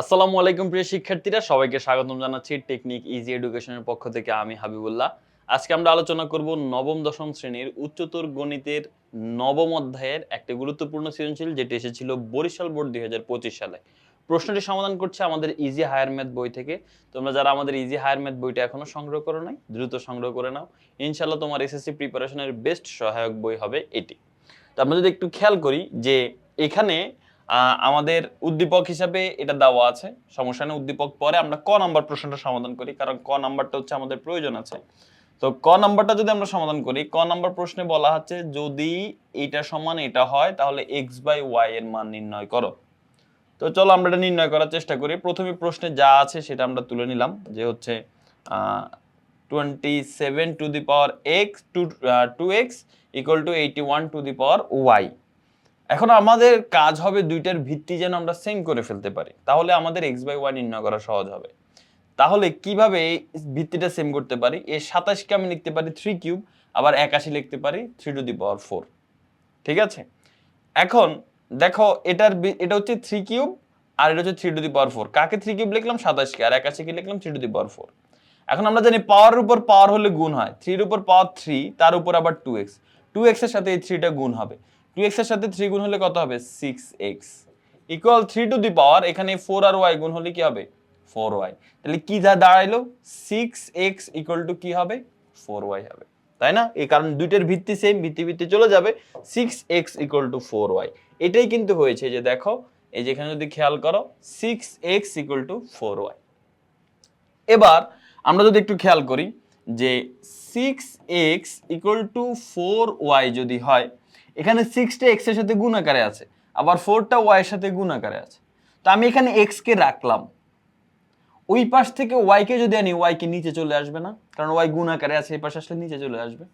আসসালামু আলাইকুম প্রিয় শিক্ষার্থীরা, সবাইকে স্বাগতম জানাচ্ছি টেকনিক ইজি এডুকেশনের পক্ষ থেকে আমি হাবিবুল্লাহ। আজকে আমরা আলোচনা করব নবম, দশম শ্রেণির উচ্চতর গণিতের নবম অধ্যায়ের একটি গুরুত্বপূর্ণ সৃজনশীল, যেটি এসেছিল বরিশাল বোর্ড দুই সালে। প্রশ্নটি সমাধান করছে আমাদের ইজি হায়ার ম্যাথ বই থেকে। তোমরা যারা আমাদের ইজি হায়ার ম্যাথ বইটা এখনও সংগ্রহ করো নাই, দ্রুত সংগ্রহ করে নাও। ইনশাল্লাহ তোমার এসএসসি প্রিপারেশনের বেস্ট সহায়ক বই হবে এটি। তো আমরা যদি একটু খেয়াল করি যে এখানে আমাদের উদ্দীপক হিসাবে এটা দেওয়া আছে। সমস্যা নেই, উদ্দীপক পরে আমরা ক নাম্বার প্রশ্নটা সমাধান করি, কারণ ক নাম্বারটা হচ্ছে আমাদের প্রয়োজন আছে। তো ক নাম্বারটা যদি আমরা সমাধান করি, ক নাম্বার প্রশ্নে বলা হচ্ছে, যদি এটা সমান এটা হয়, তাহলে এক্স বাই ওয়াই এর মান নির্ণয় করো। তো চলো আমরা এটা নির্ণয় করার চেষ্টা করি। প্রথমে প্রশ্নে যা আছে সেটা আমরা তুলে নিলাম, যে হচ্ছে twenty seven to the power x two two x equal to eighty one to the power y এখন আমাদের কাজ হবে দুইটার ভিত্তি যেন আমরা সেম করে ফেলতে পারি। তাহলে আমাদের এক্স বাই ওয়াই নির্ণয় করা সহজ হবে। তাহলে কীভাবে এই ভিত্তিটা সেম করতে পারি? এই সাতাশকে আমি লিখতে পারি থ্রি কিউব আবার একাশি লিখতে পারি three to the power four ঠিক আছে? এখন দেখো এটার এটা হচ্ছে থ্রি কিউব আর এটা হচ্ছে three to the power four কাকে থ্রি কিউব লিখলাম? সাতাশকে। আর একাশিকে লিখলাম three to the power four এখন আমরা জানি পাওয়ারের উপর পাওয়ার হলে গুণ হয়। থ্রির উপর পাওয়ার থ্রি তার উপর আবার টু এক্স টু এক্সের সাথে এই থ্রিটা গুণ হবে। টু এক্সের সাথে থ্রি গুণ হলে কত হবে? Six x equal three to the power এখানে ফোর আর ওয়াই গুণ হলে কি হবে? ফোর ওয়াই তাহলে কি যা দাঁড়াইলো? সিক্স এক্স ইকুয়াল টু কি হবে? ফোর ওয়াই হবে। তাই না? এই কারণ দুইটার ভিত্তি সেম ভিত্তি ভিত্তি চলে যাবে। Six x equal to four y এটাই কিন্তু হয়েছে যে দেখো, এই যেখানে যদি খেয়াল করো six x equal to four y এবার আমরা যদি একটু খেয়াল করি যে six x equal to four y যদি হয় এখানে সিক্সটা এক্সের সাথে গুণ আকারে আছে, আবার ফোরটা ওয়াই এর সাথে গুণ আকারে আছে। তো আমি এখানে এক্স কে রাখলাম। ওই পাশ থেকে ওয়াইকে যদি আনি ওয়াইকে নিচে চলে আসবে না, কারণ ওয়াই গুণ আকারে আছে, এই পাশে আসলে নিচে চলে আসবে।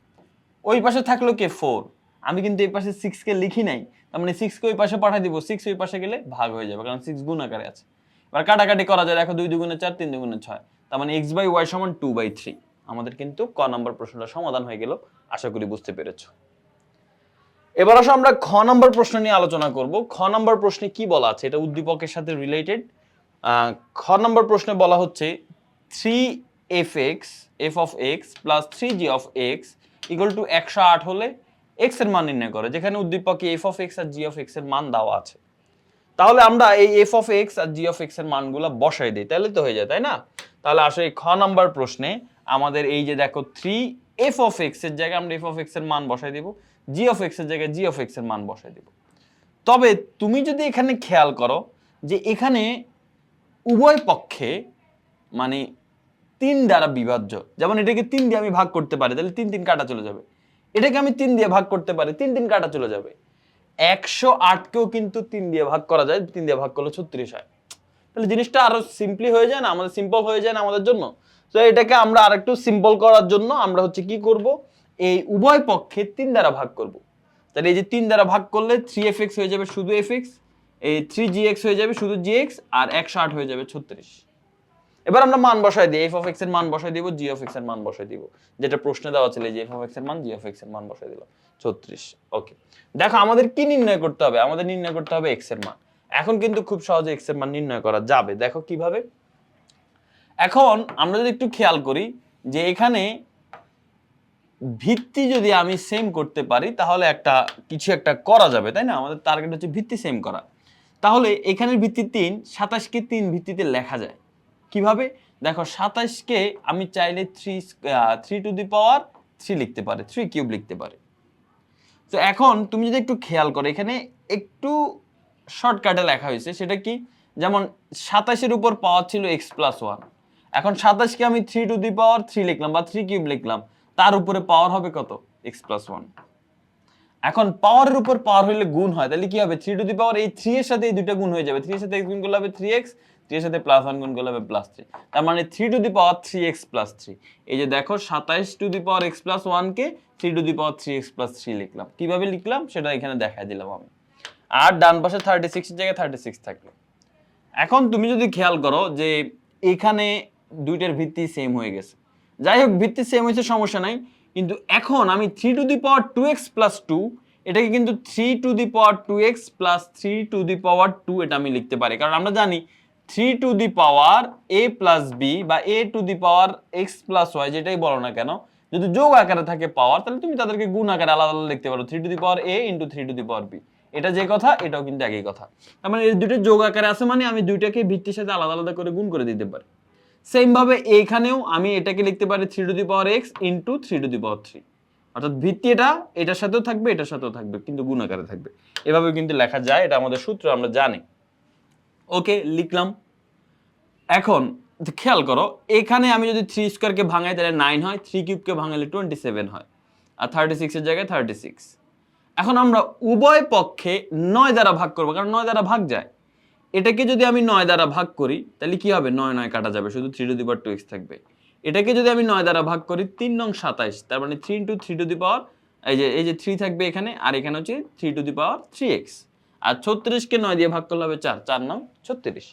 ওই পাশে থাকল কে? ফোর আমি কিন্তু এই পাশে সিক্সকে লিখি নাই, তার মানে সিক্সকে ওই পাশে পাঠিয়ে দিব সিক্স ওই পাশে গেলে ভাগ হয়ে যাবে, কারণ সিক্স গুণ আকারে আছে। এবার কাটাকাটি করা যায়, দেখো দুই দুগুণে চার, তিন দুগুণে ছয়, তার মানে এক্স বাই ওয়াই সমান টু বাই থ্রি আমাদের কিন্তু ক নম্বর প্রশ্নটা সমাধান হয়ে গেল, আশা করি বুঝতে পেরেছ। এবার আসো আমরা খ নম্বর প্রশ্ন নিয়ে আলোচনা করব। খ নম্বর প্রশ্নে কি বলা আছে? এটা উদ্দীপকের সাথে রিলেটেড খ নম্বর প্রশ্নে বলা হচ্ছে three f x f of x plus three g of x equal to একশো আট হলে এক্সের মান নির্ণয় করে, যেখানে উদ্দীপকে এফ অফ এক্স আর জি অফ এক্সের মান দেওয়া আছে। তাহলে আমরা এই এফ অফ এক্স আর জি অফ এক্সের মানগুলো বসাই দিই, তাহলে তো হয়ে যায়, তাই না? তাহলে আসলে খ নাম্বার প্রশ্নে আমাদের এই যে দেখো থ্রি এফ অফ এক্সের জায়গায় আমরা এফ অফ এক্সের মান বসাই দিব। জি অফ এক্সের জায়গায় জি অফ এক্সের মান বসাই দিব। তবে তুমি যদি এখানে খেয়াল করো যে এখানে উভয় পক্ষে মানে তিন দ্বারা বিভাজ্য, যেমন এটাকে তিন দিয়ে আমি ভাগ করতে পারি, তাহলে তিন তিন কাটা চলে যাবে। এটাকে আমি তিন দিয়ে ভাগ করতে পারি, তিন তিন কাটা চলে যাবে। একশো আটকেও কিন্তু তিন দিয়ে ভাগ করা যায়, তিন দিয়ে ভাগ করলে ছত্রিশ হয়। তাহলে জিনিসটা আরও সিম্পলি হয়ে যায় না? আমাদের সিম্পল হয়ে যায় না আমাদের জন্য? তো এটাকে আমরা আরেকটু সিম্পল করার জন্য আমরা হচ্ছে কি করব? এই উভয় পক্ষে তিন দ্বারা ভাগ করব। তাহলে এই যে তিন দ্বারা ভাগ করলে থ্রি এফ এক্স হয়ে যাবে শুধু এফ এক্স এই থ্রি জি এক্স হয়ে যাবে শুধু জি এক্স আর একশো আট হয়ে যাবে ছত্রিশ। এবার আমরা মান বসাই দিই এফ অফ এক্সের মান বসাই দিব জি অফ এক্সের মান বসাই দিব। যেটা প্রশ্নে দেওয়া ছিল যে এফ অফ এক্সের মান জি অফ এক্সের মান বসাই দিল ছত্রিশ। ওকে। দেখো, আমাদের কি নির্ণয় করতে হবে? আমাদের নির্ণয় করতে হবে এক্সের মান। এখন কিন্তু খুব সহজে এক্সের মান নির্ণয় করা যাবে। দেখো কীভাবে? এখন আমরা যদি একটু খেয়াল করি যে এখানে ভিত্তি যদি আমি সেম করতে পারি, তাহলে একটা, কিছু একটা করা যাবে, তাই না? আমাদের টার্গেট হচ্ছে ভিত্তি সেম করা। তাহলে এখানের ভিত্তি তিন, সাতাশকে তিন ভিত্তিতে লেখা যায়। কীভাবে? দেখো, সাতাশকে আমি চাইলে three three to the power three লিখতে পারে থ্রি কিউব লিখতে পারে। তো এখন তুমি যদি একটু খেয়াল করো, এখানে একটু শর্টকাটে লেখা হয়েছে, সেটা কি? যেমন সাতাশের উপর পাওয়ার ছিল এক্স প্লাস ওয়ান এখন সাতাশকে আমি three to the power three লিখলাম বা থ্রি কিউব লিখলাম। তার উপরে পাওয়ার হবে কত? এক্স প্লাস ওয়ান এখন পাওয়ারের উপর পাওয়ার হলে গুণ হয়, তাহলে কি হবে? থ্রি টু দি পাওয়ার এই থ্রি এর সাথে এই দুটো গুণ হয়ে যাবে। থ্রি এর সাথে গুণ করলে হবে থ্রি এক্স থ্রি এর সাথে প্লাস ওয়ান গুণ করলে হবে প্লাস থ্রি তার মানে three to the power three x plus three এই যে দেখো, সাতাইশ to the power x plus ওয়ানকে three to the power three x plus three লিখলাম। কীভাবে লিখলাম? সেটা এখানে দেখাই দিলাম আমি। আর ডান পাশে থার্টি সিক্সের জায়গায় থার্টি সিক্স থাকল। এখন তুমি যদি খেয়াল করো যে এখানে দুইটার ভিত্তি সেম হয়ে গেছে। যাই হোক, ভিত্তি সেম হয়েছে, সমস্যা নাই। কিন্তু এখন আমি three to the power two x plus two এটাকে কিন্তু three to the power two x plus three to the power two এটা আমি লিখতে পারি। কারণ আমরা জানি three to the power a plus b বা a to the power x plus y যেটাই বলো না কেন, যদি যোগ আকারে থাকে পাওয়ার তাহলে তুমি তাদেরকে গুণ আকারে আলাদা আলাদা লিখতে পারো three to the power a into three to the power b এটা যে কথা, এটাও কিন্তু একই কথা। তার মানে এই দুটো যোগ আকারে আছে মানে আমি দুইটাকে ভিত্তির সাথে আলাদা আলাদা করে গুণ করে দিতে পারি। সেম ভাবে এইখানেও আমি এটাকে লিখতে পারি three to the power x into three to the power three অর্থাৎ ভিত্তি এটা, এটার সাথেও থাকবে, এটার সাথেও থাকবে, কিন্তু গুণ আকারে থাকবে। এভাবে কিন্তু লেখা যায়, এটা আমাদের সূত্র, আমরা জানি। ওকে লিখলাম। এখন খেয়াল করো, এখানে আমি যদি থ্রি স্কোয়ারকে ভাঙাই, তাহলে নাইন হয় থ্রি কিউবকে ভাঙালে টোয়েন্টি সেভেন হয়। আর থার্টি সিক্সের জায়গায় থার্টি সিক্স এখন আমরা উভয় পক্ষে নয় দ্বারা ভাগ করব, কারণ নয় দ্বারা ভাগ যায়। এটাকে যদি আমি নয় দ্বারা ভাগ করি, তাহলে কি হবে? নয় নয় কাটা যাবে, শুধু three to the power two x থাকবে। এটাকে যদি আমি নয় দ্বারা ভাগ করি, তিন নং সাতাইশ, তার মানে three into three to the power এই যে এই যে থ্রি থাকবে এখানে, আর এখানে হচ্ছে three to the power three x আর ছত্রিশকে নয় দিয়ে ভাগ করলে হবে চার চার নং ছত্রিশ।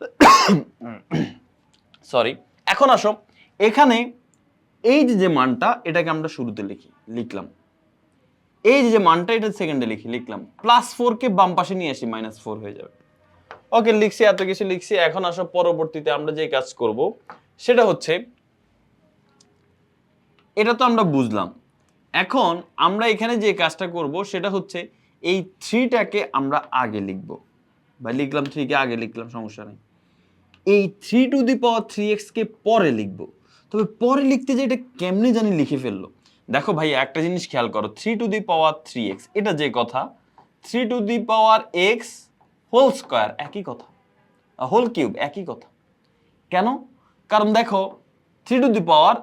সরি এখন আসো, এখানে এই যে যে মানটা, এটাকে আমরা শুরুতে লিখি, লিখলাম। এই যে মানটা এটা সেকেন্ডে লিখি, লিখলাম। প্লাস ফোরকে বাম পাশে নিয়ে আসি মাইনাস ফোর হয়ে যাবে। ওকে লিখছি, এত কিছু লিখছি, এখন আসো পরবর্তীতে আমরা যে কাজ করব, সেটা হচ্ছে, এটা তো আমরা বুঝলাম। এখন আমরা এখানে যে কাজটা করব, সেটা হচ্ছে এই থ্রিটাকে আমরা আগে লিখব। বা লিখলাম থ্রিকে আগে লিখলাম, সমস্যা নেই। এই three to the power three এক্সকে পরে লিখব। তবে পরে লিখতে যে এটা কেমনি জানি লিখে ফেলল। দেখো ভাই, একটা জিনিস খেয়াল করো three to the power three x এটা যে কথা three to the power x whole square একই কথা হোল কিউব একই কথা। কেন? কারণ দেখো থ্রি টু দি পাওয়ার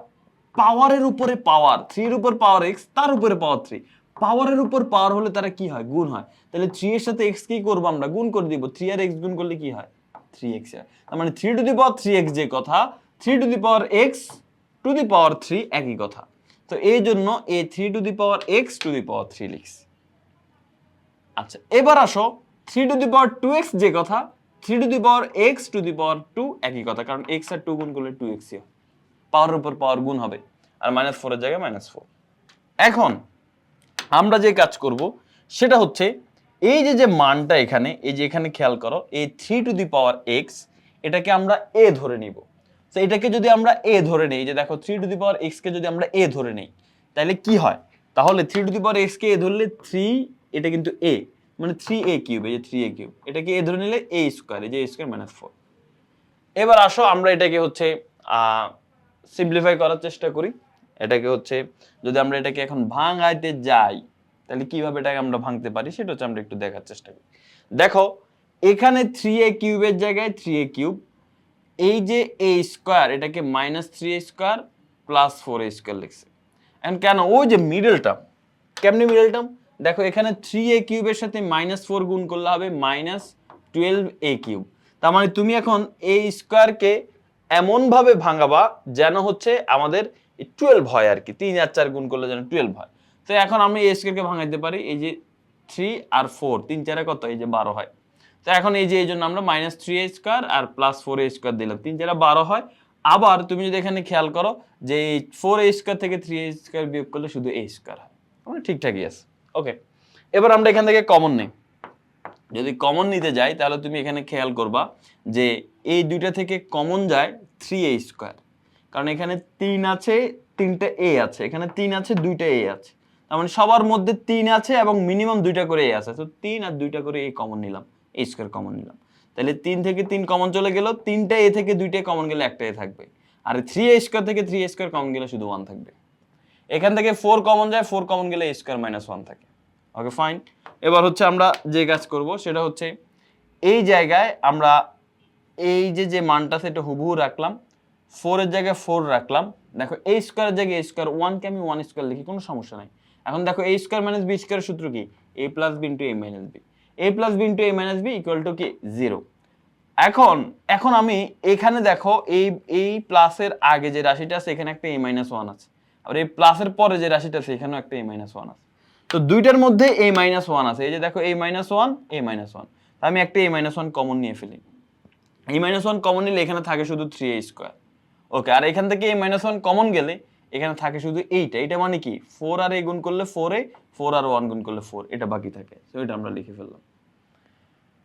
পাওয়ারের উপরে পাওয়ার থ্রির উপর পাওয়ার এক্স তার উপরে পাওয়ার থ্রি পাওয়ারের উপর পাওয়ার হলে তারা কি হয়? গুণ হয়। তাহলে থ্রি এর সাথে এক্স কি করব আমরা? গুণ করে দিব। থ্রি আর এক্স গুণ করলে কি হয়? থ্রি এক্স তার মানে three to the power three x যে কথা three to the power x to the power three একই কথা। তো এই জন্য a three to the power x to the power three লিখছি। আচ্ছা এবার আসো three to the power two x যে কথা three to the power x to the power two একই কথা, কারণ এক্স আর টু গুণ করলে টু এক্সই হয়। পাওয়ারের উপর পাওয়ার গুণ হবে, আর মাইনাস ফোরের জায়গায় মাইনাস ফোর এখন আমরা যে কাজ করব, সেটা হচ্ছে এই যে যে মানটা এখানে, এই যে এখানে খেয়াল করো, এই three to the power x এটাকে আমরা এ ধরে নিব। তো এটাকে যদি আমরা এ ধরে নেই যে দেখো three to the power x কে যদি আমরা এ ধরে নেই তাহলে কি হয়? তাহলে three to the power x K a ধরলে থ্রি এটা কিন্তু এ মানে থ্রি এ কিউব এই যে থ্রি এ কিউব এটাকে এ ধরে নিলে এ স্কোয়ার এই যে এ স্কোয়ার মাইনাস ফোর এবার আসো, আমরা এটাকে হচ্ছে সিম্পলিফাই করার চেষ্টা করি। এটাকে হচ্ছে, যদি আমরা এটাকে এখন ভাঙাইতে যাই তাহলে কীভাবে এটাকে আমরা ভাঙতে পারি, সেটা হচ্ছে আমরা একটু দেখার চেষ্টা করি। দেখো, এখানে থ্রি এ কিউবের জায়গায় থ্রি এ কিউব এই যে এ স্কোয়ার এটাকে minus three a square plus four a square লিখছে। অ্যান্ড কেন? ওই যে মিডল টার্ম কেমনি মিডল টার্ম দেখো, এখানে থ্রি এ কিউবের সাথে মাইনাস ফোর গুণ করলে হবে মাইনাস টুয়েলভ এ কিউব তার মানে তুমি এখন এই স্কোয়ারকে এমনভাবে ভাঙাবা যেন হচ্ছে আমাদের টুয়েলভ হয় আর কি। তিন আর চার গুণ করলে যেন টুয়েলভ হয়। তো এখন আমি এই স্কোয়ারকে ভাঙাইতে পারি, এই যে থ্রি আর ফোর তিন চারে কত? এই যে বারো হয়। তো এখন এই যে, এই জন্য আমরা মাইনাস থ্রি এ স্কোয়ার আর প্লাস ফোর এ স্কোয়ার দিলাম। তিন চারে বারো হয়। আবার তুমি যদি এখানে খেয়াল করো যে, এই ফোর এ স্কোয়ার থেকে থ্রি এ স্কোয়ার বিয়োগ করলে শুধু এ স্কোয়ার হয়। মানে ঠিকঠাকই আছে। ওকে এবার আমরা এখান থেকে কমন নেই। যদি কমন নিতে যাই, তাহলে তুমি এখানে খেয়াল করবা যে, এই দুইটা থেকে কমন যায় থ্রি এ স্কোয়ার কারণ এখানে তিন আছে, তিনটা এ আছে। এখানে তিন আছে, দুইটা এ আছে। তার মানে সবার মধ্যে তিন আছে এবং মিনিমাম দুইটা করে এ আছে। তো তিন আর দুইটা করে এ কমন নিলাম। এ স্কোয়ার কমন নিলাম। তাহলে তিন থেকে তিন কমন চলে গেল, তিনটা এ থেকে দুইটা কমন গেলে একটা এ থাকবে। আর থ্রি এ স্কোয়ার থেকে থ্রি এ স্কোয়ার কমন গেলে শুধু ওয়ান থাকবে। এখান থেকে ফোর কমন যায় ফোর কমন গেলে এ স্কোয়ার মাইনাস ওয়ান থাকে। ওকে ফাইন এবার হচ্ছে আমরা যে কাজ করব, সেটা হচ্ছে এই জায়গায় আমরা এই যে যে মানটা সেটা হুবহু রাখলাম। ফোরের জায়গায় ফোর রাখলাম। দেখো এই স্কোয়ারের জায়গায় এই স্কোয়ার ওয়ানকে আমি ওয়ান স্কোয়ার লিখি, কোনো সমস্যা নাই। এখন দেখো এই স্কোয়ার মাইনাস বি স্কোয়ারের সূত্র কি? A plus b into a minus b a plus b into a minus b equal to কি? জিরো এখন এখন আমি এখানে দেখো এই এই প্লাসের আগে যে রাশিটা আছে, এখানে একটা এ মাইনাস ওয়ান আছে। আর এই প্লাসের পরে যে রাশিটা আছে, এখানেও একটা এ মাইনাস ওয়ান আছে। তো দুইটার মধ্যে এ মাইনাস ওয়ান আছে। এই যে দেখো a minus one a minus one আমি একটা এ মাইনাস ওয়ান কমন নিয়ে ফেলি। এ মাইনাস ওয়ান কমন নিলে এখানে থাকে শুধু থ্রি এ স্কোয়ার ওকে আর এখান থেকে এ মাইনাস ওয়ান কমন গেলে এখানে থাকে শুধু এইটা। এটা মানে কি? ফোর আর এ গুণ করলে ফোর এ ফোর আর ওয়ান গুণ করলে ফোর এটা বাকি থাকে। তো এটা আমরা লিখে ফেললাম।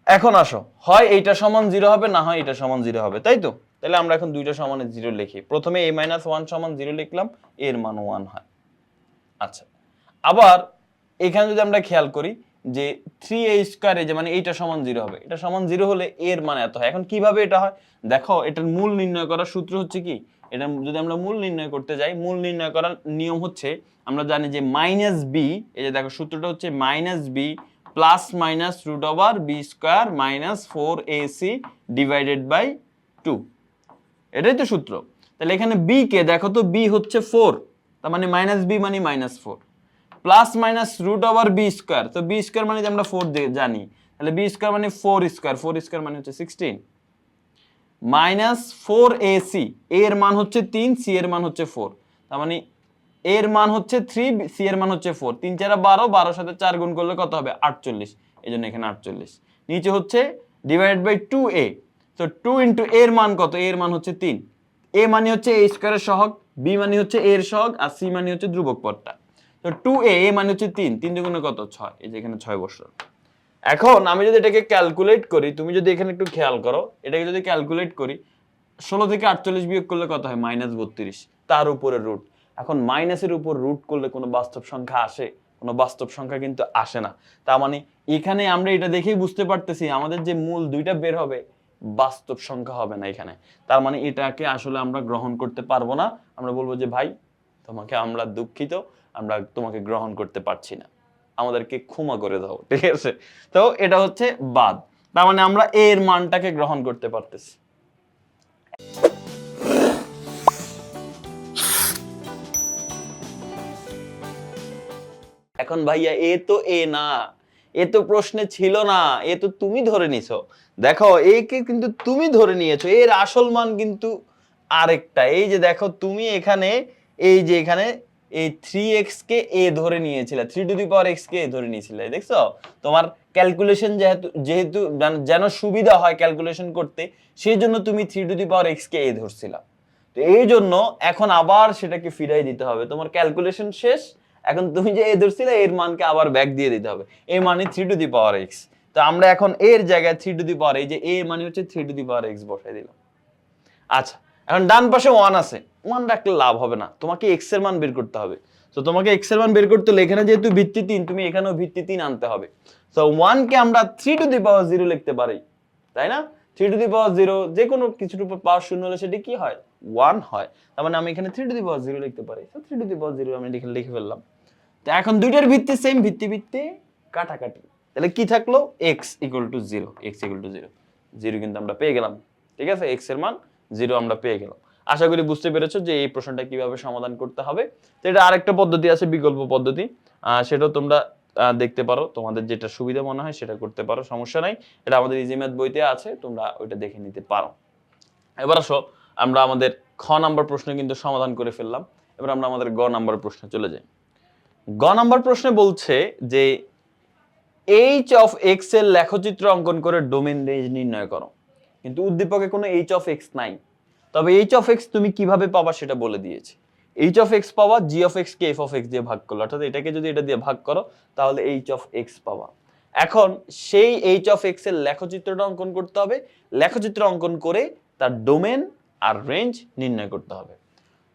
এখন আসো, হয় এইটা সমান জিরো হবে, না হয় এটা সমান জিরো হবে, তাই তো? তাহলে আমরা এখন দুইটা সমানে জিরো লিখি। প্রথমে এ মাইনাস ওয়ান সমান জিরো লিখলাম, এর মান ওয়ান হয়। আচ্ছা আবার এখানে যদি আমরা খেয়াল করি যে থ্রি এ স্কোয়ারে যে মানে এইটা সমান জিরো হবে, এটা সমান জিরো হলে এর মান এত হয়। এখন কীভাবে এটা হয়? দেখো, এটার মূল নির্ণয় করার সূত্র হচ্ছে কি? এটা যদি আমরা মূল নির্ণয় করতে যাই, মূল নির্ণয় করার নিয়ম হচ্ছে, আমরা জানি যে মাইনাস বি এই যে দেখো সূত্রটা হচ্ছে minus b plus minus root over b square minus four a c divided by two এটাই তো সূত্র। তাহলে এখানে বি কে, দেখো তো বি হচ্ছে ফোর তার মানে মাইনাস বি মানে minus four plus minus root over b square তো বি স্কোয়ার মানে যে আমরা ফোর জানি। তাহলে বি স্কোয়ার মানে ফোর স্কোয়ার ফোর স্কোয়ার মানে হচ্ছে sixteen minus four a c এর মান হচ্ছে তিন, সি এর মান হচ্ছে ফোর। তার মানে এর মান হচ্ছে থ্রি, সি এর মান হচ্ছে ফোর। তিন চারা বারো, বারোর সাথে চার গুণ করলে কত হবে? আটচল্লিশ। এই জন্য এখানে আটচল্লিশ। নিচে হচ্ছে ডিভাইড বাই টু এ তো টু ইন্টু এর মান কত? এর মান হচ্ছে তিন। এ মানে হচ্ছে এ স্কোয়ারের সহগ বি মানে হচ্ছে এর সহগ, আর সি মানে হচ্ছে ধ্রুবক পদটা। তো টু এ এ মানে হচ্ছে তিন। তিন দুগুণে কত? ছয়। এই যে এখানে ছয় বছর এখন আমি যদি এটাকে ক্যালকুলেট করি, তুমি যদি এখানে একটু খেয়াল করো, এটাকে যদি ক্যালকুলেট করি, ষোলো থেকে আটচল্লিশ বিয়োগ করলে কত হয়? মাইনাস বত্রিশ। তার উপরে রুট এখন মাইনাসের উপর রুট করলে কোনো বাস্তব সংখ্যা আসে? কোনো বাস্তব সংখ্যা কিন্তু আসে না। তার মানে এখানে আমরা এটা দেখেই বুঝতে পারতেছি, আমাদের যে মূল দুইটা বের হবে, বাস্তব সংখ্যা হবে না এখানে। তার মানে এটাকে আসলে আমরা গ্রহণ করতে পারব না। আমরা বলব যে, ভাই, তোমাকে আমরা দুঃখিত, আমরা তোমাকে গ্রহণ করতে পারছি না। আমাদেরকে ক্ষমা করে দাও, ঠিক আছে? তো এটা হচ্ছে বাদ। তার মানে আমরা এর মানটাকে গ্রহণ করতে পারতেছি। এখন ভাইয়া, এ তো এ না। এ তো প্রশ্নে ছিল না। এ তো তুমি ধরে নিছো। দেখো একে কিন্তু তুমি ধরে নিয়েছো। এর আসল মান কিন্তু আরেকটা। এই যে দেখো, তুমি এখানে, এই যে এখানে এই থ্রি এক্স কে এ ধরে নিয়েছিলে three to the power x K a ধরে নিয়েছিলে, দেখছ? তোমার ক্যালকুলেশন যেহেতু যেহেতু যেন- সুবিধা হয় ক্যালকুলেশন করতে, সেই জন্য তুমি three to the power x K a ধরছিলা। তো এই জন্য এখন আবার সেটাকে ফিরাই দিতে হবে। তোমার ক্যালকুলেশন শেষ, এখন তুমি যে এ ধরছিলে, এর মানকে আবার ব্যাক দিয়ে দিতে হবে। এ মানে three to the power x তো আমরা এখন এর জায়গায় থ্রি টু দি পাওয়ার এই যে এ মানে হচ্ছে three to the power x বসাই দিলাম। আচ্ছা এখন ডান পাশে ওয়ান আছে। ওয়ান রাখলে লাভ হবে না। তোমাকে এক্সের মান বের করতে হবে। তো তোমাকে এক্সের মান বের করতে হলে এখানে যেহেতু ভিত্তি তিন, তুমি এখানেও ভিত্তি তিন আনতে হবে। তো ওয়ানকে আমরা three to the power zero লিখতে পারি। তাই না? Three to the power zero যে কোনো কিছুর উপর পাওয়ার শূন্য হলে সেটি কি হয়? ওয়ান হয়। তার মানে আমি এখানে three to the power zero লিখতে পারি। তো three to the power zero আমি লিখে লিখে ফেললাম। তো এখন দুইটার ভিত্তি সেম ভিত্তি ভিত্তি কাটাকাটি। তাহলে কি থাকল? X equal to zero x equal to zero zero কিন্তু আমরা পেয়ে গেলাম। ঠিক আছে? এক্সের মান জিরো আমরা পেয়ে গেলাম। আশা করি বুঝতে পেরেছ যে এই প্রশ্নটা কীভাবে সমাধান করতে হবে। তো এটা আরেকটা পদ্ধতি আছে, বিকল্প পদ্ধতি। সেটাও তোমরা দেখতে পারো। তোমাদের যেটা সুবিধা মনে হয় সেটা করতে পারো, সমস্যা নাই। এটা আমাদের ইজিম্যাথ বইতে আছে, তোমরা ওইটা দেখে নিতে পারো। এবার আসো, আমরা আমাদের খ নাম্বার প্রশ্ন কিন্তু সমাধান করে ফেললাম। এবার আমরা আমাদের গ নাম্বার প্রশ্নে চলে যাই। গ নাম্বার প্রশ্নে বলছে যে এইচ অফ এক্সের লেখচিত্র অঙ্কন করে ডোমেন রেঞ্জ নির্ণয় করো। কিন্তু উদ্দীপকে কোনো এইচ অফ এক্স নাই। তবে এইচ অফ এক্স তুমি কীভাবে পাবা সেটা বলে দিয়েছে এইচ অফ এক্স পাওয়া জি অফ এক্স কে এফ অফ এক্স দিয়ে ভাগ করল অর্থাৎ এটাকে যদি এটা দিয়ে ভাগ করো তাহলে এইচ অফ এক্স পাবা এখন সেই এইচ অফ এক্সের লেখচিত্রটা অঙ্কন করতে হবে লেখচিত্র অঙ্কন করে তার ডোমেন আর রেঞ্জ নির্ণয় করতে হবে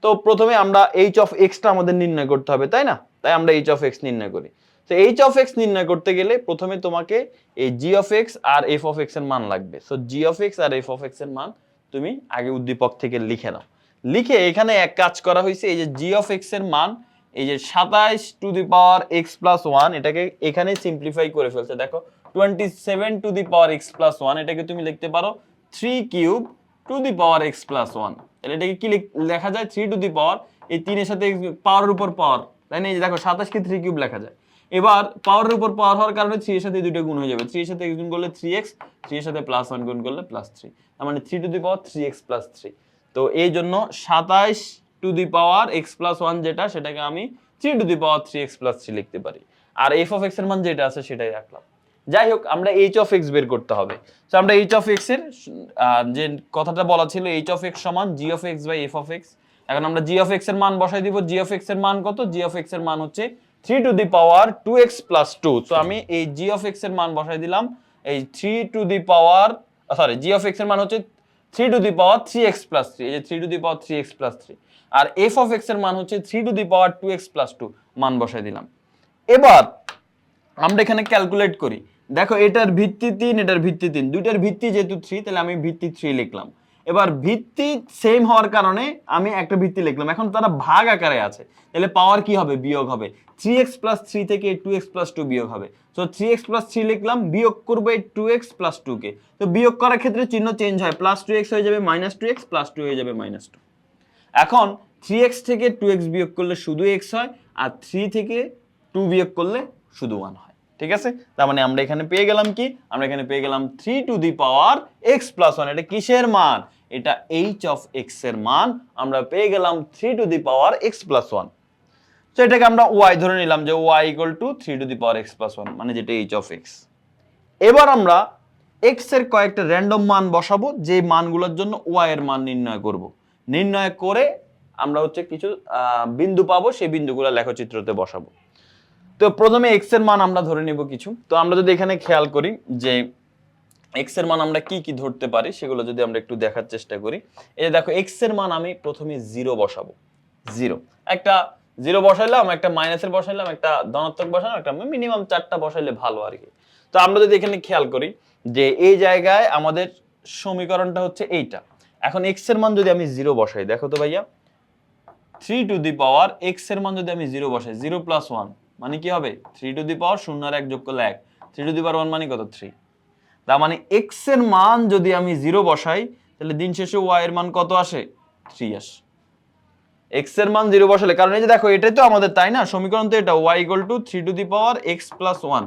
তো প্রথমে আমরা এইচ অফ এক্সটা আমাদের নির্ণয় করতে হবে তাই না তাই আমরা এইচ অফ এক্স নির্ণয় করি তো এইচ অফ এক্স নির্ণয় করতে গেলে প্রথমে তোমাকে এই জি অফ এক্স আর এফ অফ এক্সের মান লাগবে সো জি অফ এক্স আর এফ অফ এক্সের মান তুমি আগে উদ্দীপক থেকে লিখে নাও। লিখে এখানে এক কাজ করা হয়েছে, এই যে জি অফ এক্সের মান, এই যে সাতাইশ to the power x plus one এটাকে এখানে সিম্পলিফাই করে ফেলছে। দেখো twenty seven to the power x plus one এটাকে তুমি লিখতে পারো three cube to the power x plus one তাহলে এটাকে কি লিখ- যায়? থ্রি টু দি পাওয়ার এই তিনের সাথে পাওয়ারের উপর পাওয়ার তাই না? এই যে দেখো সাতাশকে থ্রি কিউব লেখা যায়। এবার পাওয়ারের উপর পাওয়ার হওয়ার কারণে থ্রি এর সাথে দুইটা গুণ হয়ে যাবে। থ্রি এর সাথে গুণ করলে থ্রি এক্স থ্রি এর সাথে প্লাস ওয়ান গুণ করলে প্লাস থ্রি তার মানে three to the power three x plus three তো এই জন্য সাতাইশ to the power x plus one যেটা, সেটাকে আমি three to the power three x plus three লিখতে পারি। আর এফ অফ এক্সের মান যেটা আছে, সেটাই রাখলাম। যাই হোক, আমরা এইচ অফ এক্স বের করতে হবে। তো আমরা এইচ অফ এক্সের যে কথাটা বলা ছিল এইচ অফ এক্স সমান g of x by f of x এখন আমরা জি অফ এক্সের মান বসাই দিব। জি অফ এক্সের মান কত? জি অফ এক্সের মান হচ্ছে three to the power two x plus two তো আমি এই জি অফ এক্সের মান বসাই দিলাম। এই three to the power sorry g of এক্সের মান হচ্ছে three to the power three x plus three এই যে three to the power three x plus three R F of এক্সের মান হচ্ছে three to the power two x plus two মান বসাই দিলাম। এবার, আমরা এখানে ক্যালকুলেট করি। দেখো, এটার ভিত্তি তিন, এটার ভিত্তি তিন। দুইটার ভিত্তি যেহেতু থ্রি তাহলে আমি ভিত্তি থ্রি লিখলাম। এবার ভিত্তি সেম হওয়ার কারণে আমি একটা ভিত্তি লিখলাম। এখন তারা ভাগ আকারে আছে। তাহলে পাওয়ার কি হবে? বিয়োগ হবে। থ্রি এক্স প্লাস থ্রি থেকে টু এক্স প্লাস টু বিয়োগ হবে। তো থ্রি এক্স প্লাস থ্রি লিখলাম, বিয়োগ করব এই টু এক্স প্লাস টুকে তো বিয়োগ করার ক্ষেত্রে চিহ্ন চেঞ্জ হয়। প্লাস টু এক্স হয়ে যাবে minus two x plus two হয়ে যাবে মাইনাস টু এখন থ্রি এক্স থেকে টু এক্স বিয়োগ করলে শুধু এক্স হয়, আর থ্রি থেকে টু বিয়োগ করলে শুধু ওয়ান হয়। ঠিক আছে? তার মানে আমরা এখানে পেয়ে গেলাম কি? আমরা এখানে পেয়ে গেলাম three to the power x plus one এটা কিসের মান? এটা এইচ অফ এক্সের মান। আমরা পেয়ে গেলাম three to the power x plus one তো এটাকে আমরা ওয়াই ধরে নিলাম যে y equal to three to the power x plus one মানে যেটা এইচ অফ এক্স এবার আমরা এক্সের কয়েকটা র্যান্ডম মান বসাবো, যে মানগুলোর জন্য ওয়াই এর মান নির্ণয় করব। নির্ণয় করে আমরা হচ্ছে কিছু বিন্দু পাবো, সেই বিন্দুগুলো লেখচিত্রতে বসাবো। তো প্রথমে এক্সের মান আমরা ধরে নিব কিছু। তো আমরা যদি এখানে খেয়াল করি যে এক্সের মান আমরা কি কি ধরতে পারি, সেগুলো যদি আমরা একটু দেখার চেষ্টা করি। এই যে দেখো এক্সের মান আমি প্রথমে জিরো বসাবো। জিরো একটা জিরো বসাইলাম, একটা মাইনাসের বসাইলাম, একটা ধনাত্মক বসালাম একটা মিনিমাম চারটা বসাইলে ভালো আর কি। তো আমরা যদি এখানে খেয়াল করি যে এই জায়গায় আমাদের সমীকরণটা হচ্ছে এইটা। এখন এক্সের মান যদি আমি জিরো বসাই, দেখো তো ভাইয়া থ্রি টু দি পাওয়ার এক্সের মান যদি আমি জিরো বসাই জিরো প্লাস ওয়ান মানে কি হবে? থ্রি টু দি পাওয়ার শূন্য আর এক যোগ করলে এক। Three to the power one মানে কত? থ্রি তার মানে এক্সের মান যদি আমি জিরো বসাই, তাহলে দিন শেষে ওয়াই এর মান কত আসে? থ্রি আসে। এক্সের মান জিরো বসালে, কারণ এই যে দেখো, এটাই তো আমাদের, তাই না? সমীকরণ তো এটা y equal to three to the power x plus one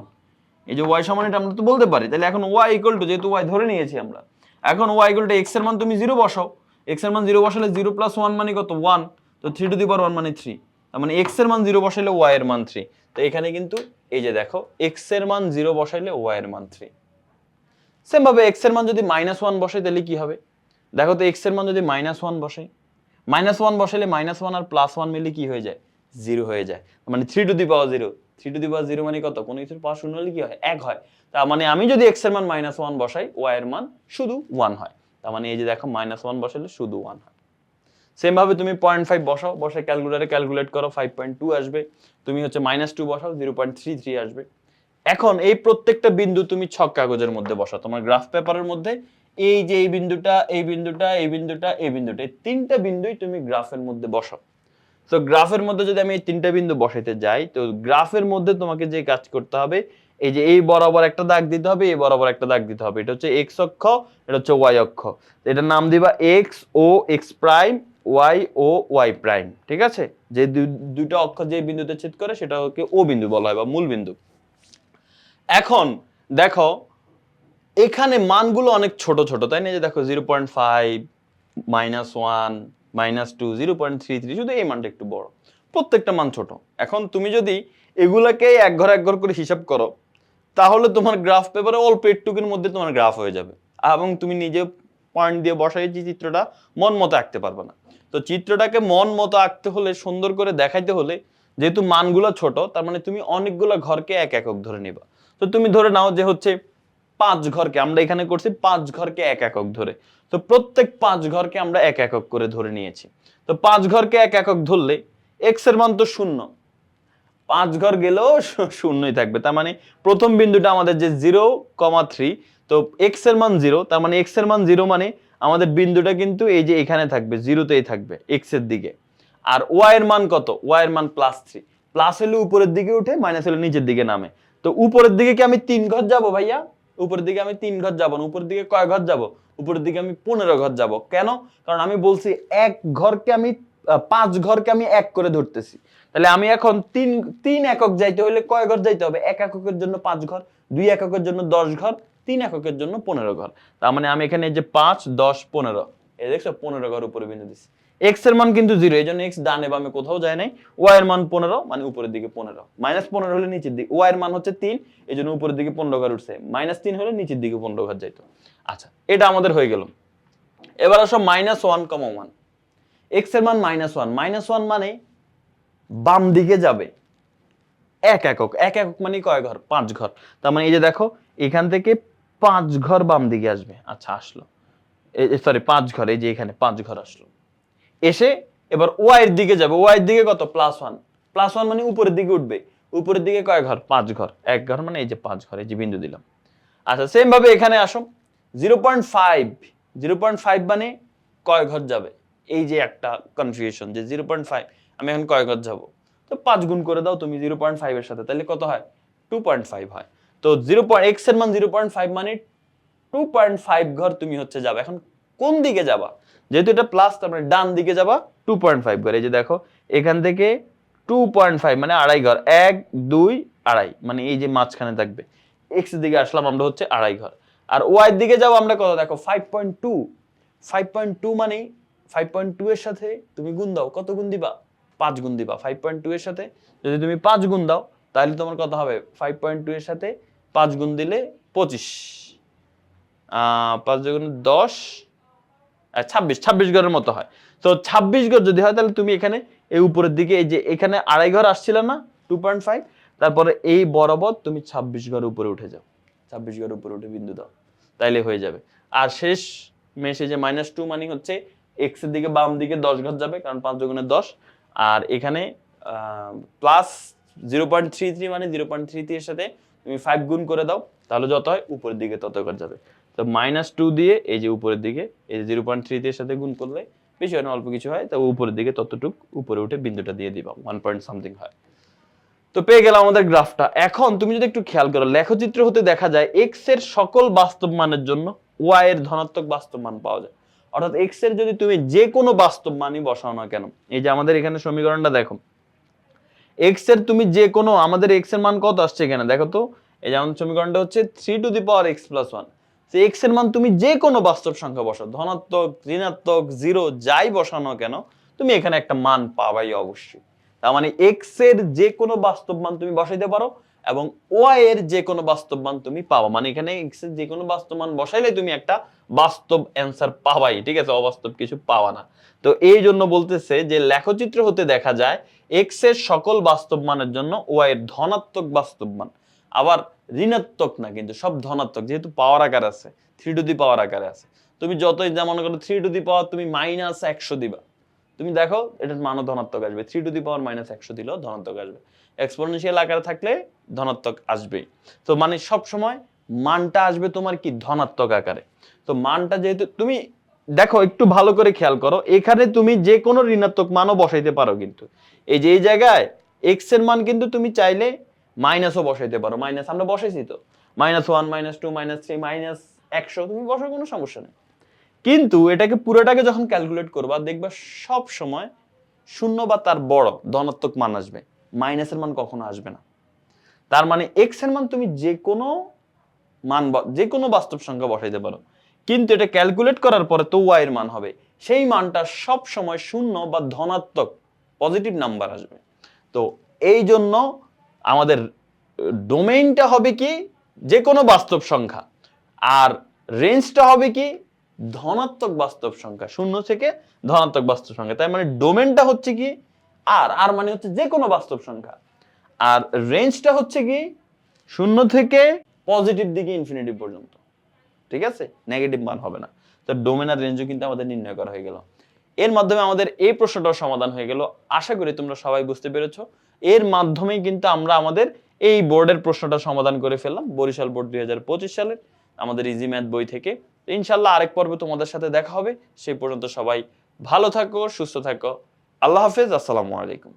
এই যে ওয়াই সমান এটা আমরা তো বলতে পারি। তাহলে এখন ওয়াই ইকুয়াল টু যেহেতু ওয়াই ধরে নিয়েছি আমরা, এখন ওয়াই ইকুয়াল টু এক্সের মান তুমি জিরো বসাও। এক্সের মান জিরো বসালে জিরো প্লাস ওয়ান মানে কত? ওয়ান তো three to the power one মানে থ্রি তার মানে এক্সের মান জিরো বসালে ওয়াই এর মান থ্রি তো এখানে কিন্তু এই যে দেখো এক্সের মান জিরো বসাইলে ওয়াই এর মান থ্রি সেম ভাবে এক্সের মান যদি মাইনাস ওয়ান বসাই, তাহলে কি হবে? দেখো তো এক্সের মান যদি মাইনাস ওয়ান বসাই মাইনাস ওয়ান বসাইলে মাইনাস ওয়ান আর প্লাস ওয়ান মিলে কি হয়ে যায়? জিরো হয়ে যায়। মানে three to the power zero three to the power zero মানে কত? কোনো কিছুর পাওয়ার শূন্য হলে কি হয়? এক হয়। তার মানে আমি যদি এক্সের মান মাইনাস ওয়ান বসাই ওয়াই এর মান শুধু ওয়ান হয়। তার মানে এই যে দেখো মাইনাস ওয়ান বসালে শুধু ওয়ান হয়। সেম ভাবে তুমি পয়েন্ট ফাইভ বসাও, বসে ক্যালকুলেটারে ক্যালকুলেট করো ফাইভ পয়েন্ট টু আসবে, তুমি হচ্ছে মাইনাস টু বসাও জিরো পয়েন্ট থ্রি থ্রি আসবে। এখন এই প্রত্যেকটা বিন্দু তুমি ছক কাগজের মধ্যে বসাও, তোমার গ্রাফ পেপারের মধ্যে এই যে এই বিন্দুটা এই বিন্দুটা এই বিন্দুটা এই বিন্দুটা, এই তিনটা বিন্দুই তুমি গ্রাফের মধ্যে বসাও। তো গ্রাফের মধ্যে যদি আমি এই তিনটা বিন্দু বসাইতে যাই, তো গ্রাফের মধ্যে তোমাকে যে কাজ করতে হবে, এই যে এই বরাবর একটা দাগ দিতে হবে, এই বরাবর একটা দাগ দিতে হবে। এটা হচ্ছে এক্স অক্ষ, এটা হচ্ছে ওয়াই অক্ষ। এটার নাম দিবা এক্স ও এক্স প্রাইম ওয়াই ও ওয়াই প্রাইম, ঠিক আছে? যে দুটো অক্ষ যে বিন্দুতে ছেদ করে সেটা ওকে ও বিন্দু বলা হয় বা মূল বিন্দু। এখন দেখো, এখানে মানগুলো অনেক ছোট ছোট, তাই না? যে দেখো zero point five, minus one, minus two, zero point three three, শুধু এই মানটা একটু বড়। প্রত্যেকটা মান ছোট। এখন তুমি যদি এগুলাকে এক ঘর এক ঘর করে হিসাব করো, তাহলে তোমার গ্রাফ পেপারে অল্প একটুকের মধ্যে তোমার গ্রাফ হয়ে যাবে। এবং তুমি নিজে পয়েন্ট দিয়ে বসাই যে চিত্রটা, মন মতো আঁকতে পারবে না। তো চিত্রটাকে মন মতো আঁকতে হলে, সুন্দর করে দেখাইতে হলে যেহেতু মানগুলো ছোট, তার মানে তুমি অনেকগুলো ঘরকে এক একক ধরে নিবা। তো তুমি ধরে নাও যে হচ্ছে পাঁচ ঘরকে, আমরা এখানে করছি পাঁচ ঘরকে এক একক ধরে। তো প্রত্যেক পাঁচ ঘরকে আমরা এক একক করে ধরে নিয়েছি। তো পাঁচ ঘরকে এক একক ধরলে এক্সের মান তো শূন্য। পাঁচ ঘর গেলেও শূন্যই থাকবে। তার মানে প্রথম বিন্দুটা আমাদের যে জিরো কমা থ্রি তো এক্সের মান জিরো তার মানে এক্সের মান জিরো মানে আমাদের বিন্দুটা কিন্তু এই যে এখানে থাকবে, জিরোতেই থাকবে এক্সের দিকে। আর ওয়াই এর মান কত? ওয়াই এর মান প্লাস থ্রি প্লাস হলে উপরের দিকে উঠে মাইনাস হলে নিচের দিকে নামে। তো উপরের দিকে কি আমি তিন ঘর যাব ভাইয়া? উপরের দিকে আমি তিন ঘর যাব না। উপরের দিকে কয় ঘর যাব? উপরের দিকে আমি পনেরো ঘর যাব। কেন? কারণ আমি বলছি এক ঘরকে আমি পাঁচ ঘরকে আমি এক করে ধরতেছি। তাহলে আমি এখন তিন তিন একক যাইতে হলে কয় ঘর যাইতে হবে? এক এককের জন্য পাঁচ ঘর, দুই এককের জন্য দশ ঘর তিন এককের জন্য পনেরো ঘর। তার মানে আমি এখানে যে পাঁচ, দশ, পনেরো, এই দেখছ পনেরো ঘর উপরে বিন্দু দিচ্ছি এক্সের মান কিন্তু জিরো এই জন্য এক্স ডানে বামে কোথাও যায় নাই। ওয়াই এর মান পনেরো মানে উপরের দিকে পনেরো। মাইনাস পনেরো হলে নিচের দিকে ওয়াই এর মান হচ্ছে তিন এই জন্য উপরের দিকে পনেরো ঘর উঠছে। মাইনাস তিন হলে নিচের দিকে পনেরো ঘর যাইতো। আচ্ছা এটা আমাদের হয়ে গেল। এবার আসো মাইনাস ওয়ান কমা ওয়ান এক্সের মান মাইনাস ওয়ান মাইনাস ওয়ান মানে বাম দিকে যাবে। এক একক। এক একক মানে কয় ঘর? পাঁচ ঘর। তার মানে এই যে দেখো, এখান থেকে পাঁচ ঘর বাম দিকে আসবে। আচ্ছা আসলো। সরি পাঁচ ঘর, এই যে এখানে পাঁচ ঘর আসলো। এসে এবার ওয়াই এর দিকে যাবে। ওয়াই এর দিকে কত? প্লাস ওয়ান প্লাস ওয়ান মানে উপরের দিকে উঠবে। উপরের দিকে কয় ঘর? পাঁচ ঘর। এক ঘর মানে এই যে পাঁচ ঘর, এই যে বিন্দু দিলাম। আচ্ছা সেম ভাবে এখানে আসো। Zero point five zero point five মানে কয় ঘর যাবে? এই যে একটা কনফিউশন যে জিরো পয়েন্ট ফাইভ আমি এখন কয় ঘর যাব? তো পাঁচ গুণ করে দাও তুমি জিরো পয়েন্ট ফাইভের সাথে, তাহলে কত হয়? টু পয়েন্ট ফাইভ হয়। তো জিরো পয়েন্ট এক্সের মান জিরো পয়েন্ট ফাইভ মানে টু পয়েন্ট ফাইভ ঘর তুমি হচ্ছে যাবে। এখন কোন দিকে যাবা? যেহেতু এটা প্লাস তার মানে ডান দিকে যাবা টু পয়েন্ট ফাইভ ঘর। এই যে দেখো, এখান থেকে টু পয়েন্ট ফাইভ মানে আড়াই ঘর, এক, দুই, আড়াই মানে এই যে মাঝখানে থাকবে। এক্স দিকে আসলাম আমরা হচ্ছে আড়াই ঘর। আর ওয়াই দিকে যাব আমরা কত? দেখো five point two five point two মানে ফাইভ পয়েন্ট টু এর সাথে তুমি গুণ দাও। কত গুণ দিবা? পাঁচ গুণ দিবা। ফাইভ পয়েন্ট টু এর সাথে যদি তুমি পাঁচ গুণ দাও, তাহলে তোমার কত হবে? ফাইভ পয়েন্ট টু এর সাথে পাঁচ গুণ দিলে পঁচিশ। পাঁচ গুণ দশ ছাব্বিশ। ছাব্বিশ ঘরের মতো হয়। তো ছাব্বিশ ঘর যদি হয় তাহলে তুমি এখানে এই উপরের দিকে, এই যে এখানে আড়াই ঘর আসছিল না টু পয়েন্ট ফাইভ তারপরে এই বরাবর তুমি ছাব্বিশ ঘর উপরে উঠে যাও। ছাব্বিশ ঘর উপরে উঠে বিন্দু দাও। তাইলে হয়ে যাবে। আর শেষ মেশে যে মাইনাস টু মানে হচ্ছে এক্সের দিকে বাম দিকে দশ ঘর যাবে, কারণ পাঁচ দুগুণে দশ। আর এখানে plus zero point three three মানে জিরো পয়েন্ট থ্রি থ্রি এর সাথে তুমি ফাইভ গুণ করে দাও, তাহলে যত হয় উপরের দিকে তত ঘর যাবে। তো মাইনাস টু দিয়ে এই যে উপরের দিকে, এই যে জিরো পয়েন্ট থ্রি এর সাথে গুণ করলে বেশি হয় না, অল্প কিছু হয় তো উপরের দিকে ততটুক উপরে উঠে বিন্দুটা দিয়ে দিবা ওয়ান পয়েন্ট সামথিং হয়। তো পেয়ে গেলাম আমাদের গ্রাফটা। এখন তুমি যদি একটু খেয়াল করো, লেখচিত্র হতে দেখা যায় এক্সের সকল বাস্তব মানের জন্য ওয়াই এর ধনাত্মক বাস্তব মান পাওয়া যায়। অর্থাৎ এক্সের যদি তুমি যে কোনো বাস্তব মানই বসাও না কেন, এই যে আমাদের এখানে সমীকরণটা দেখো। এক্সের তুমি যে কোনো, আমাদের এক্সের মান কত আসছে এখানে? দেখো তো, এই যেমন সমীকরণটা হচ্ছে three to the power x plus one সে এক্সের মান তুমি যে কোনো বাস্তব সংখ্যা বসাও, ধনাত্মক, ঋণাত্মক জিরো যাই বসানো কেন, তুমি এখানে একটা মান পাবাই অবশ্যই। তার মানে এক্সের যে কোনো বাস্তব মান তুমি বসাইতে পারো এবং ওয়াই এর যে কোনো বাস্তব মান তুমি পাবা। মানে এখানে এক্সের যে কোনো বাস্তব মান বসাইলে তুমি একটা বাস্তব অ্যান্সার পাবাই, ঠিক আছে? অবাস্তব কিছু পাওয়া না। তো এই জন্য বলতেছে যে লেখচিত্র হতে দেখা যায় এক্সের সকল বাস্তব মানের জন্য ওয়াই এর ধনাত্মক বাস্তব মান আবার ঋণাত্মক না কিন্তু, সব ধনাত্মক, যেহেতু পাওয়ার আকার আছে থ্রি টু দি পাওয়ার আকারে আছে। তুমি যতই যা মনে করো থ্রি টু দি পাওয়ার তুমি মাইনাস একশো দিবা। তুমি দেখো এটার মানও ধনাত্মক আসবে। Three to the power minus একশো দিলেও ধনাত্মক আসবে। এক্সপোনেনশিয়াল আকারে থাকলে ধনাত্মক আসবেই। তো মানে সব সময় মানটা আসবে তোমার কি? ধনাত্মক আকারে। তো মানটা যেহেতু, তুমি দেখো, একটু ভালো করে খেয়াল করো, এখানে তুমি যে কোনো ঋণাত্মক মানও বসাইতে পারো কিন্তু। এই যে এই জায়গায় এক্সের মান কিন্তু তুমি চাইলে মাইনাসও বসাইতে পারো। মাইনাস আমরা বসাইছি তো। Minus one minus two minus three minus একশো, তুমি বসার কোনো সমস্যা নেই। কিন্তু এটাকে, পুরোটাকে যখন ক্যালকুলেট করবা, দেখবা সব সময় শূন্য বা তার বড় ধনাত্মক মান আসবে। মাইনাসের মান কখনো আসবে না। তার মানে এক্সের মান তুমি যে কোনো মান যে কোনো বাস্তব সংখ্যা বসাইতে পারো। কিন্তু এটা ক্যালকুলেট করার পরে তো ওয়াই এর মান হবে। সেই মানটা সব সময় শূন্য বা ধনাত্মক পজিটিভ নাম্বার আসবে। তো এই জন্য আমাদের ডোমেইনটা হবে কি? যে কোনো বাস্তব সংখ্যা। আর রেঞ্জটা হবে কি? ধনাত্মক বাস্তব সংখ্যা। শূন্য থেকে ধনাত্মক বাস্তব সংখ্যা। তাই মানে ডোমেনটা হচ্ছে কি? আর আর মানে হচ্ছে যে কোনো বাস্তব সংখ্যা। আর রেঞ্জটা হচ্ছে কি? শূন্য থেকে পজিটিভ দিকে ইনফিনিটি পর্যন্ত। ঠিক আছে? নেগেটিভ মান হবে না। তো ডোমেন আর রেঞ্জও কিন্তু আমাদের নির্ণয় করা হয়ে গেল। এর মাধ্যমে আমাদের এই প্রশ্নটাও সমাধান হয়ে গেল। আশা করি তোমরা সবাই বুঝতে পেরেছ। এর মাধ্যমেই কিন্তু আমরা আমাদের এই বোর্ডের প্রশ্নটা সমাধান করে ফেললাম। বরিশাল বোর্ড দুই হাজার পঁচিশ সালের আমাদের ইজি ম্যাথ বই থেকে। ইনশাল্লাহ আরেক পর্বে তোমাদের সাথে দেখা হবে। সেই পর্যন্ত সবাই ভালো থাকো, সুস্থ থাকো। আল্লাহ হাফেজ। আসসালামু আলাইকুম।